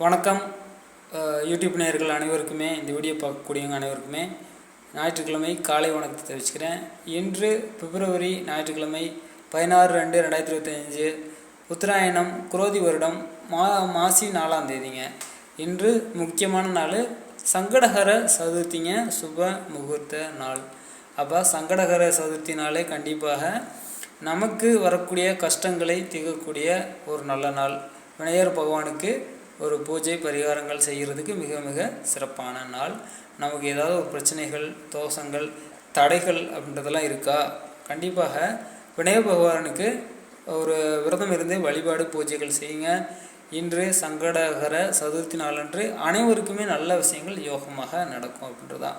வணக்கம். யூடியூப் நேயர்கள் அனைவருக்குமே இந்த வீடியோ பார்க்கக்கூடியவங்க அனைவருக்குமே ஞாயிற்றுக்கிழமை காலை வணக்கத்தை தெரிவிச்சுக்கிறேன். இன்று பிப்ரவரி ஞாயிற்றுக்கிழமை பதினாறு ரெண்டு ரெண்டாயிரத்தி இருபத்தஞ்சு உத்தராயணம் குரோதி வருடம் மா மாசி நாலாம் தேதிங்க. இன்று முக்கியமான நாள் சங்கடகர சதுர்த்திங்க சுப முகூர்த்த நாள். அப்போ சங்கடகர சதுர்த்தி நாளே கண்டிப்பாக நமக்கு வரக்கூடிய கஷ்டங்களை தீர்க்கக்கூடிய ஒரு நல்ல நாள். விநாயகர் பகவானுக்கு ஒரு பூஜை பரிகாரங்கள் செய்கிறதுக்கு மிக மிக சிறப்பான நாள். நமக்கு ஏதாவது ஒரு பிரச்சனைகள் தோஷங்கள் தடைகள் அப்படின்றதெல்லாம் இருக்கா? கண்டிப்பாக விநாயகர் பகவானுக்கு ஒரு விரதம் இருந்து வழிபாடு பூஜைகள் செய்யுங்க. இன்று சங்கடகர சதுர்த்தி நாளன்று அனைவருக்குமே நல்ல விஷயங்கள் யோகமாக நடக்கும் அப்படின்றதான்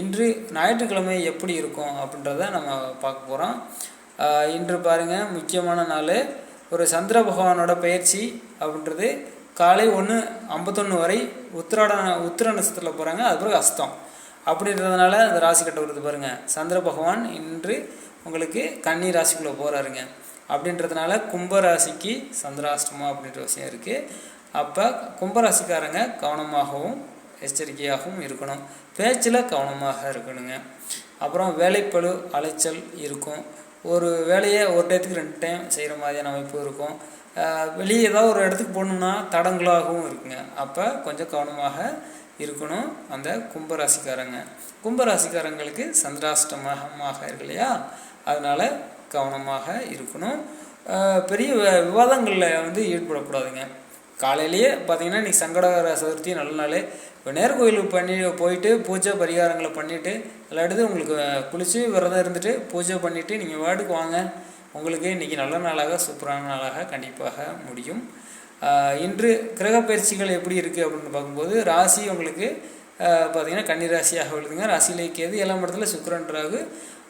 இன்று ஞாயிற்றுக்கிழமை எப்படி இருக்கும் அப்படின்றத நம்ம பார்க்க போகிறோம் இன்று பாருங்கள் முக்கியமான நாள். ஒரு சந்திர பகவானோட பயிற்சி அப்படின்றது காலை ஒன்று ஐம்பத்தொன்று வரை உத்திராட உத்திர நட்சத்திரத்தில் போகிறாங்க அது பிறகு அஸ்தம். அப்படின்றதுனால அந்த ராசி கட்ட வருது பாருங்கள் சந்திர பகவான் இன்று உங்களுக்கு கன்னி ராசிக்குள்ளே போகிறாருங்க அப்படின்றதுனால கும்பராசிக்கு சந்திராஷ்டமம் அப்படின்ற விஷயம் இருக்குது அப்போ கும்பராசிக்காரங்க கவனமாகவும் எச்சரிக்கையாகவும் இருக்கணும். பேச்சில் கவனமாக இருக்கணுங்க. அப்புறம் வேலைப்பளு அலைச்சல் இருக்கும். ஒரு வேலையை ஒரு டயத்துக்கு ரெண்டு டைம் செய்கிற மாதிரியான அமைப்பு இருக்கும். வெளியே ஏதாவது ஒரு இடத்துக்கு போகணுன்னா தடங்களாகவும் இருக்குங்க. அப்போ கொஞ்சம் கவனமாக இருக்கணும் அந்த கும்பராசிக்காரங்க. கும்பராசிக்காரங்களுக்கு சந்திராஷ்டமமாக இருக்கு இல்லையா? அதனால் கவனமாக இருக்கணும். பெரிய விவாதங்களில் வந்து ஈடுபடக்கூடாதுங்க. காலையிலேயே பார்த்தீங்கன்னா இன்றைக்கி சங்கடகர சதுர்த்தி நல்ல நாள். விநாயகர் கோயிலுக்கு பண்ணி போயிட்டு பூஜை பரிகாரங்களை பண்ணிவிட்டு எல்லா உங்களுக்கு குளித்து விரதம் இருந்துட்டு பூஜை பண்ணிவிட்டு நீங்கள் வார்டுக்கு வாங்க. உங்களுக்கு இன்றைக்கி நல்ல நாளாக சூப்பரான நாளாக கண்டிப்பாக முடியும். இன்று கிரக பயிற்சிகள் எப்படி இருக்குது அப்படின்னு பார்க்கும்போது ராசி உங்களுக்கு பார்த்திங்கன்னா கன்னி ராசியாக விழுதுங்க ராசியிலே கேது ஏழாம் இடத்துல சுக்கிரன் ராகு.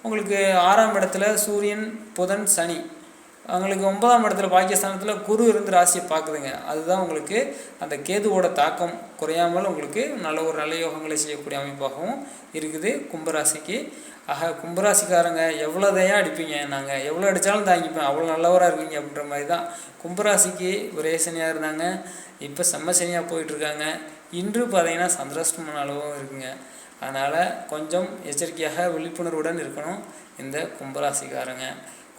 உங்களுக்கு ஆறாம் இடத்துல சூரியன் புதன் சனி. அவங்களுக்கு ஒன்பதாம் இடத்துல பாக்கியஸ்தானத்தில் குரு இருந்து ராசியை பார்க்குதுங்க. அதுதான் உங்களுக்கு அந்த கேதுவோட தாக்கம். குறையாமல் உங்களுக்கு நல்ல ஒரு நல்ல யோகங்களை செய்யக்கூடிய அமைப்பாகவும் இருக்குது கும்பராசிக்கு. ஆக கும்பராசிக்காரங்க எவ்வளோதையா அடிப்பீங்க? நாங்கள் எவ்வளோ அடித்தாலும் தாங்கிப்பேன். அவ்வளோ நல்லவராக இருக்கீங்க அப்படின்ற மாதிரி தான் கும்பராசிக்கு ஒரே சனியாக இருந்தாங்க. இப்போ செம்ம சனியாக போயிட்டுருக்காங்க. இன்று பார்த்தீங்கன்னா சந்திராஷ்டம அளவும் இருக்குங்க. அதனால் கொஞ்சம் எச்சரிக்கையாக விழிப்புணர்வுடன் இருக்கணும் இந்த கும்பராசிக்காரங்க.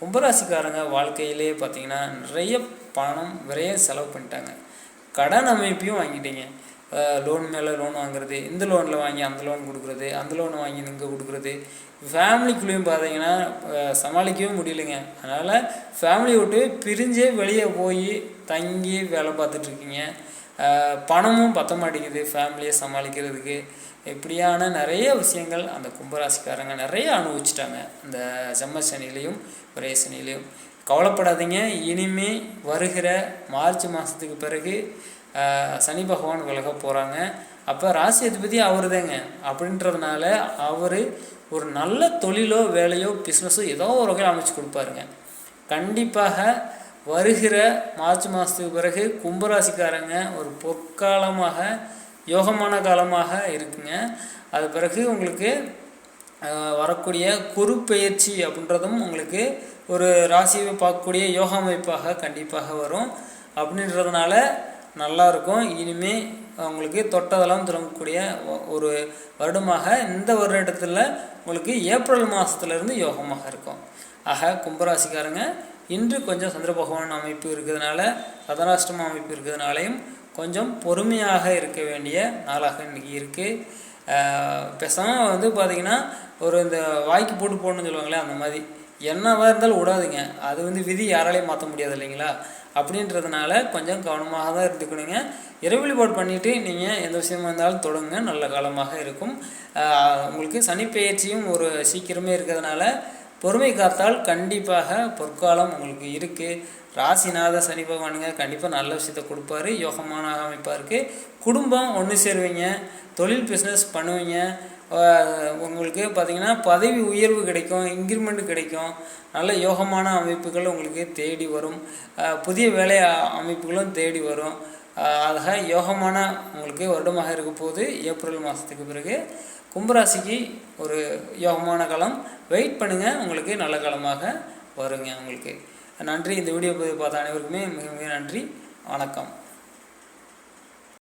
கும்பராசிக்காரங்க வாழ்க்கையிலே பார்த்தீங்கன்னா நிறைய பணம் விரைய செலவு பண்ணிட்டாங்க. கடன் அமைப்பையும் வாங்கிட்டீங்க. லோன் மேலே லோன் வாங்குறது இந்த லோனில் வாங்கி அந்த லோன் கொடுக்குறது அந்த லோன் வாங்கி இங்கே கொடுக்குறது. ஃபேமிலிக்குள்ளேயும் பார்த்தீங்கன்னா சமாளிக்கவே முடியலைங்க. அதனால் ஃபேமிலியை விட்டு பிரிஞ்சே வெளியே போய் தங்கி வேலை பார்த்துட்ருக்கீங்க. பணமும் பத்த மாட்டேங்குது ஃபேமிலியை சமாளிக்கிறதுக்கு. இப்படியான நிறைய விஷயங்கள் அந்த கும்பராசிக்காரங்க நிறைய அனுபவிச்சிட்டாங்க. அந்த செம்ம சனிலையும் ஒரே சனிலையும் கவலைப்படாதீங்க. இனிமே வருகிற மார்ச் மாதத்துக்கு பிறகு சனி பகவான் விலக போகிறாங்க அப்போ ராசி அதிபதி அவர் தாங்க அப்படின்றதுனால அவர் ஒரு நல்ல தொழிலோ வேலையோ பிஸ்னஸோ ஏதோ ஒரு வகையில் அமைச்சு கொடுப்பாருங்க. கண்டிப்பாக வருகிற மார்ச் மாதத்துக்கு பிறகு கும்பராசிக்காரங்க ஒரு பொற்காலமாக யோகமான காலமாக இருக்குங்க. அது பிறகு உங்களுக்கு வரக்கூடிய குரு பெயர்ச்சி அப்படின்றதும் உங்களுக்கு ஒரு ராசியை பார்க்கக்கூடிய யோகா அமைப்பாக கண்டிப்பாக வரும். அப்படின்றதுனால நல்லா இருக்கும் இனிமே உங்களுக்கு தொட்டதெல்லாம் திரும்பக்கூடிய ஒரு வருடமாக இந்த வருடத்தில் உங்களுக்கு ஏப்ரல் மாதத்துலேருந்து யோகமாக இருக்கும். ஆக கும்பராசிக்காரங்க இன்று கொஞ்சம் சந்திர பகவான் அமைப்பு இருக்கிறதுனால சதராஷ்டம அமைப்பு இருக்கிறதுனாலையும் கொஞ்சம் பொறுமையாக இருக்க வேண்டிய நாளாக இன்றைக்கி இருக்குது பேசாமல் வந்து பார்த்திங்கன்னா ஒரு இந்த வாய்க்கு போட்டு போடணும்னு சொல்லுவாங்களே அந்த மாதிரி. என்னவாக இருந்தாலும் விடாதுங்க. அது வந்து விதி யாராலையும் மாற்ற முடியாது இல்லைங்களா? அப்படின்றதுனால கொஞ்சம் கவனமாக தான் இருந்துக்கணுங்க. இரவு வழிபாடு பண்ணிவிட்டு நீங்கள் எந்த விஷயமா இருந்தாலும் தொடங்குங்க நல்ல காலமாக இருக்கும். உங்களுக்கு சனிப்பெயர்ச்சியும் ஒரு சீக்கிரமே இருக்கிறதுனால பொறுமை காத்தால் கண்டிப்பாக பொற்காலம் உங்களுக்கு இருக்குது ராசிநாத சனி பகவானுங்க கண்டிப்பாக நல்ல விஷயத்தை கொடுப்பாரு. யோகமான அமைப்பாக இருக்குது குடும்பம் ஒன்று சேருவீங்க. தொழில் பிஸ்னஸ் பண்ணுவீங்க. உங்களுக்கு பார்த்திங்கன்னா பதவி உயர்வு கிடைக்கும் இன்க்ரிமெண்ட் கிடைக்கும். நல்ல யோகமான அமைப்புகள் உங்களுக்கு தேடி வரும். புதிய வேலை அமைப்புகளும் தேடி வரும். ஆக யோகமான உங்களுக்கு வருடமாக இருக்க போது ஏப்ரல் மாதத்துக்கு பிறகு கும்பராசிக்கு ஒரு யோகமான காலம். வெயிட் பண்ணுங்கள் உங்களுக்கு நல்ல காலமாக வருங்க உங்களுக்கு. நன்றி இந்த வீடியோ பார்த்த அனைவருக்குமே மிக மிக நன்றி. வணக்கம்.